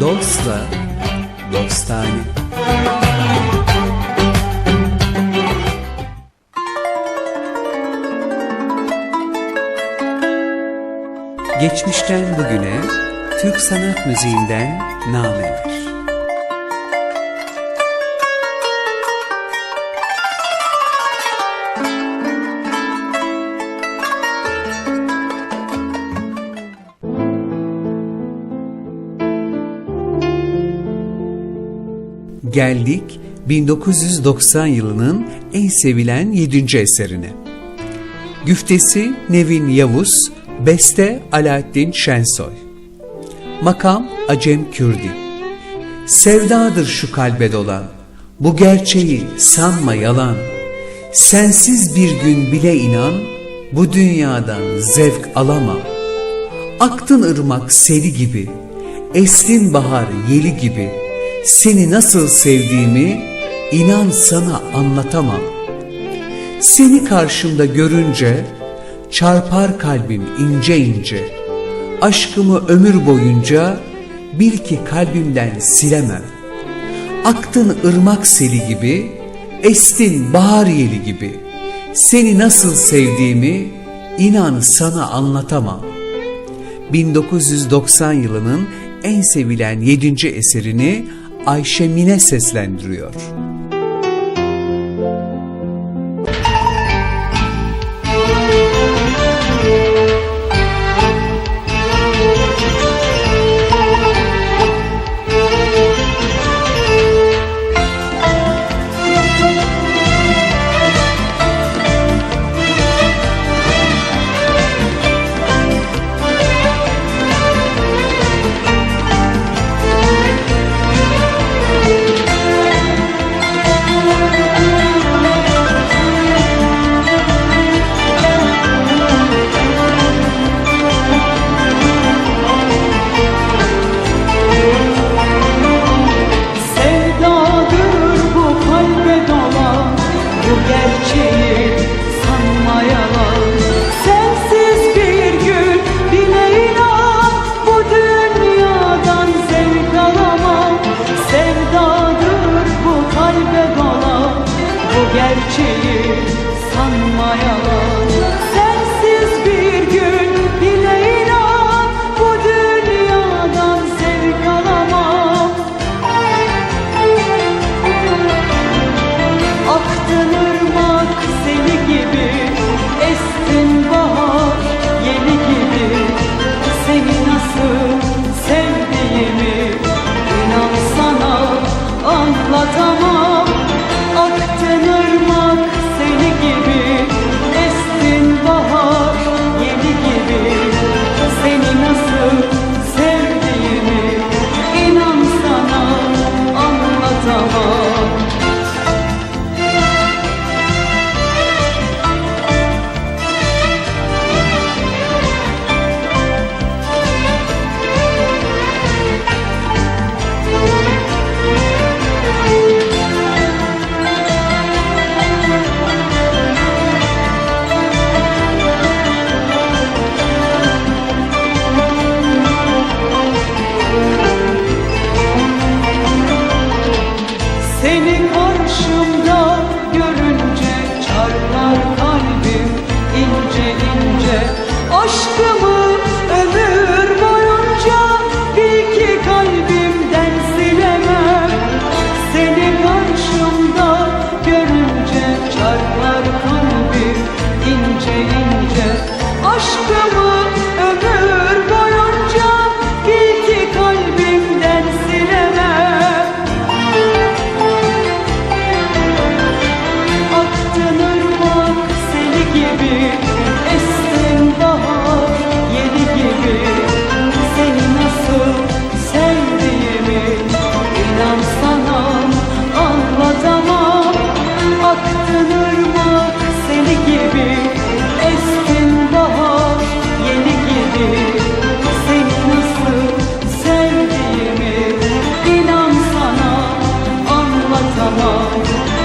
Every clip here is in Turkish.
Dostla dostane. Geçmişten bugüne Türk sanat müziğinden nameler. Geldik 1990 yılının en sevilen 7. eserine. Güftesi Nevin Yavuz, beste Alaaddin Şensoy. Makam Acem Kürdi. Sevdadır şu kalbe dolan, bu gerçeği sanma yalan. Sensiz bir gün bile inan, bu dünyadan zevk alamam. Aktın ırmak seli gibi, estin bahar yeli gibi, seni nasıl sevdiğimi inan sana anlatamam. Seni karşımda görünce çarpar kalbim ince ince. Aşkımı ömür boyunca bil ki kalbimden silemem. Aktın ırmak seli gibi, estin bahar yeli gibi. Seni nasıl sevdiğimi inan sana anlatamam. 1990 yılının en sevilen 7. eserini Ayşe Mine seslendiriyor.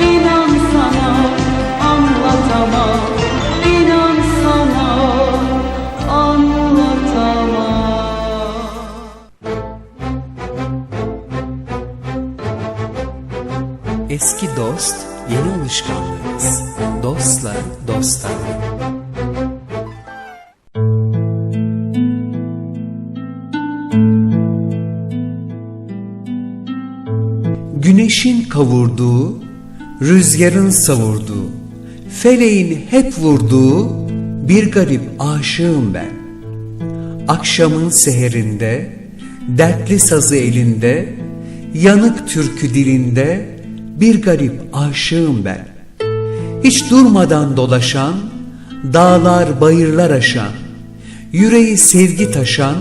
anlatamam sana anlatamam İnan sana anlatamam. Eski dost yeni alışkanlığımız. Dostla dosttan. Güneşin kavurduğu, rüzgarın savurduğu, feleğin hep vurduğu bir garip aşığım ben. Akşamın seherinde, dertli sazı elinde, yanık türkü dilinde bir garip aşığım ben. Hiç durmadan dolaşan, dağlar bayırlar aşan, yüreği sevgi taşan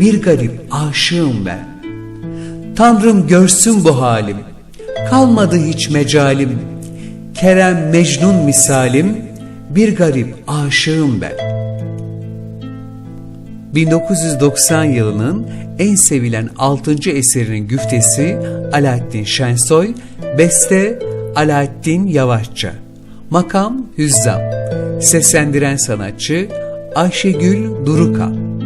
bir garip aşığım ben. Tanrım görsün bu halim, kalmadı hiç mecalim, Kerem Mecnun misalim, bir garip aşığım ben. 1990 yılının en sevilen 6. eserinin güftesi Alaaddin Şensoy, beste Alaaddin Yavaşça, makam Hüzzam, seslendiren sanatçı Ayşegül Duruka.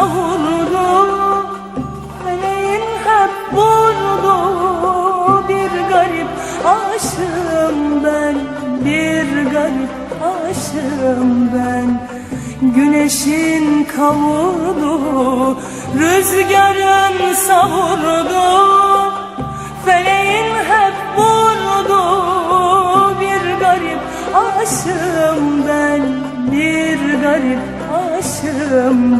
Savurdu Feleğin hep vurdu, bir garip aşığım ben Bir garip aşığım ben. Güneşin kavurdu, rüzgarın savurdu. Feleğin hep vurdu, bir garip aşığım ben Bir garip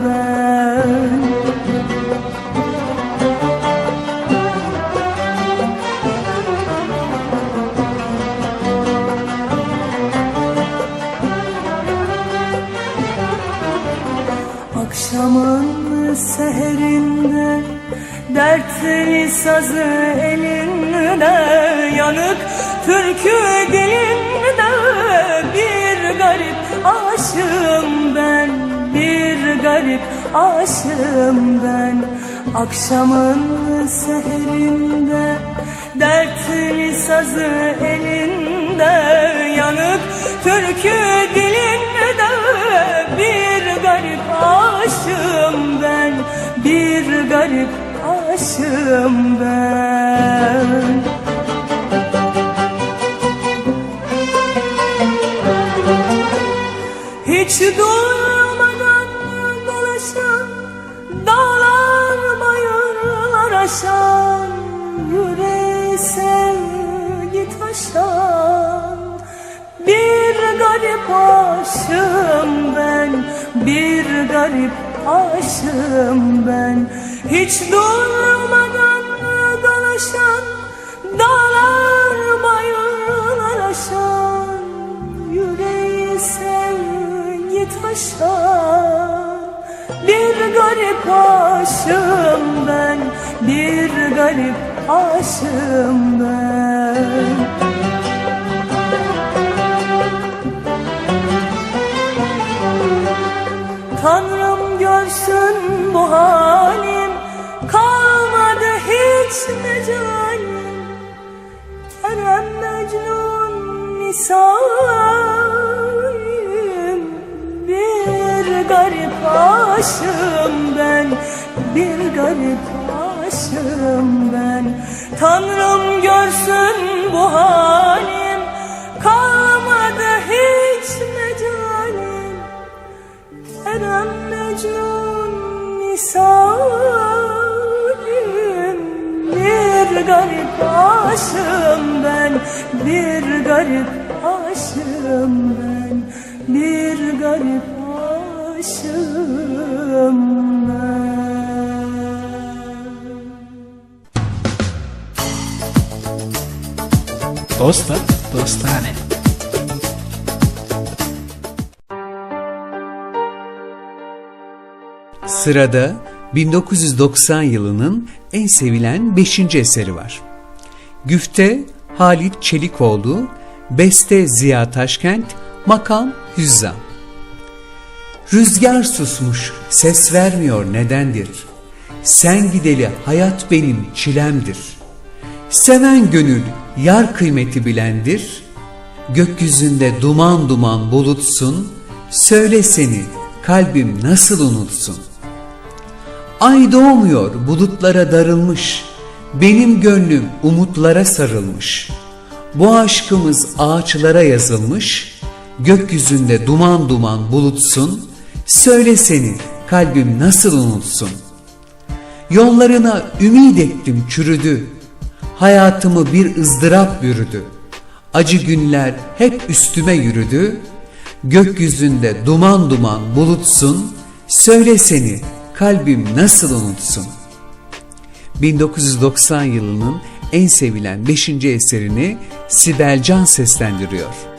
ben Akşamın seherinde Dertli sazı elinde Yanık türkü dilinde Bir garip ben Bir garip aşığım ben. Akşamın seherinde Dertli sazı elinde Yanık türkü dilinde Bir garip aşığım ben. Bir garip aşığım ben. Hiç durmadan bayırlar aşan Yüreği sevgi taşan Bir garip aşığım ben Bir garip aşığım ben. Hiç durmadan dolaşan Dağlar bayırlar aşan. Yüreği sevgi taşan. Bir garip aşığım ben Bir garip aşığım ben. Tanrım görsün bu halim Kalmadı hiç mecalim. Kerem Mecnun misalim Bir garip aşığım ben Bir garip aşığım ben. Tanrım görsün bu halim. Kalmadı hiç mecalim. Kerem Mecnun misalim Bir garip aşığım ben Bir garip aşığım ben Bir garip aşığım ben Dosta dostane. Sırada 1990 yılının en sevilen 5. eseri var. Güfte Halit Çelikoğlu, Beste Ziya Taşkent, Makam Hüzzam. Rüzgar susmuş, ses vermiyor nedendir? Sen gideli hayat benim çilemdir. Seven gönül yar kıymeti bilendir. Gökyüzünde duman duman bulutsun. Söyle seni kalbim nasıl unutsun? Ay doğmuyor bulutlara darılmış. Benim gönlüm umutlara sarılmış. Bu aşkımız ağaçlara yazılmış. Gökyüzünde duman duman bulutsun. Söyle seni kalbim nasıl unutsun? Yollarına ümit ettim çürüdü. Hayatımı bir ızdırap bürüdü. Acı günler hep üstüme yürüdü. Gökyüzünde duman duman bulutsun. Söyle seni kalbim nasıl unutsun? 1990 yılının en sevilen 5. eserini Sibel Can seslendiriyor.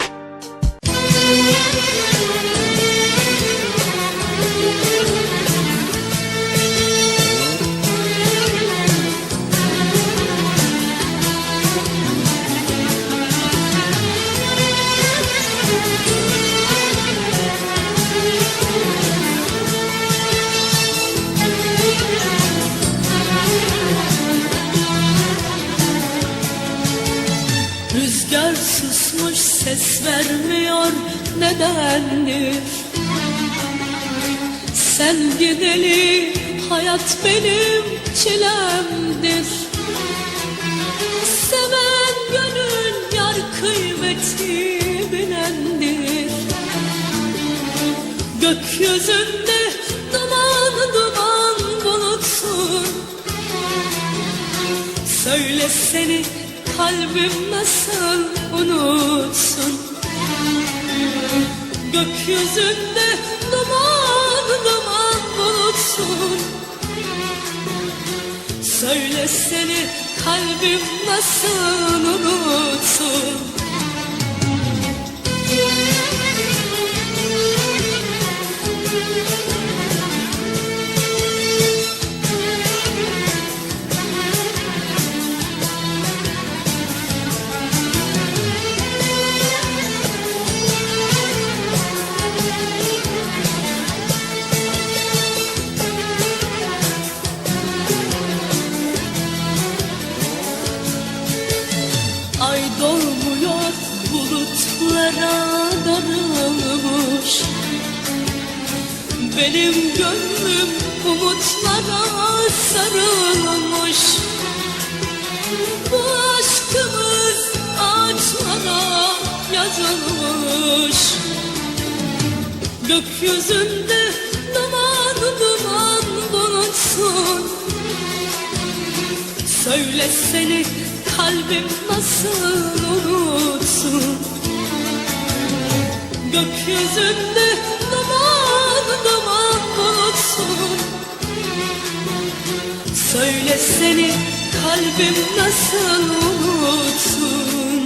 Susmuş ses vermiyor nedendir Sen gideli hayat benim çilemdir. Seven gönül yar kıymeti bilendir. Gökyüzünde duman duman bulutsun. Söyle seni kalbim nasıl unutsun? Gökyüzünde duman duman bulutsun. Söyle seni kalbim nasıl unutsun Gökyüzünde duman duman bulutsun Söyle seni kalbim nasıl unutsun? Gökyüzünde duman duman bulutsun Söyle seni kalbim nasıl unutsun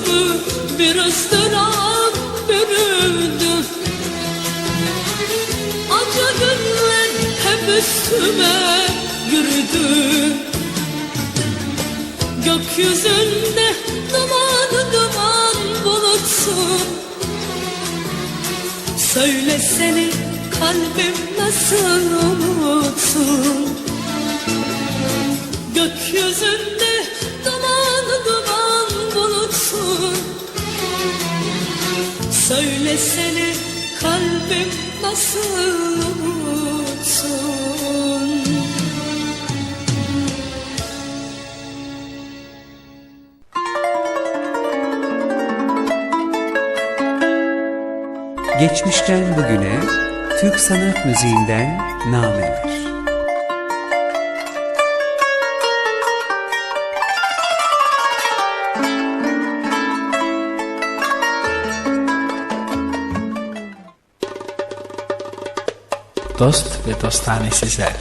Hayatımı bir ızdırap bürüdü Acı günler hep üstüme yürüdü. Gökyüzünde duman duman bulutsun. Söyle seni kalbim nasıl unutsun seni kalbim nasıl unutsun Geçmişten bugüne Türk sanat müziğinden nameler. Dost ve dostane sizler.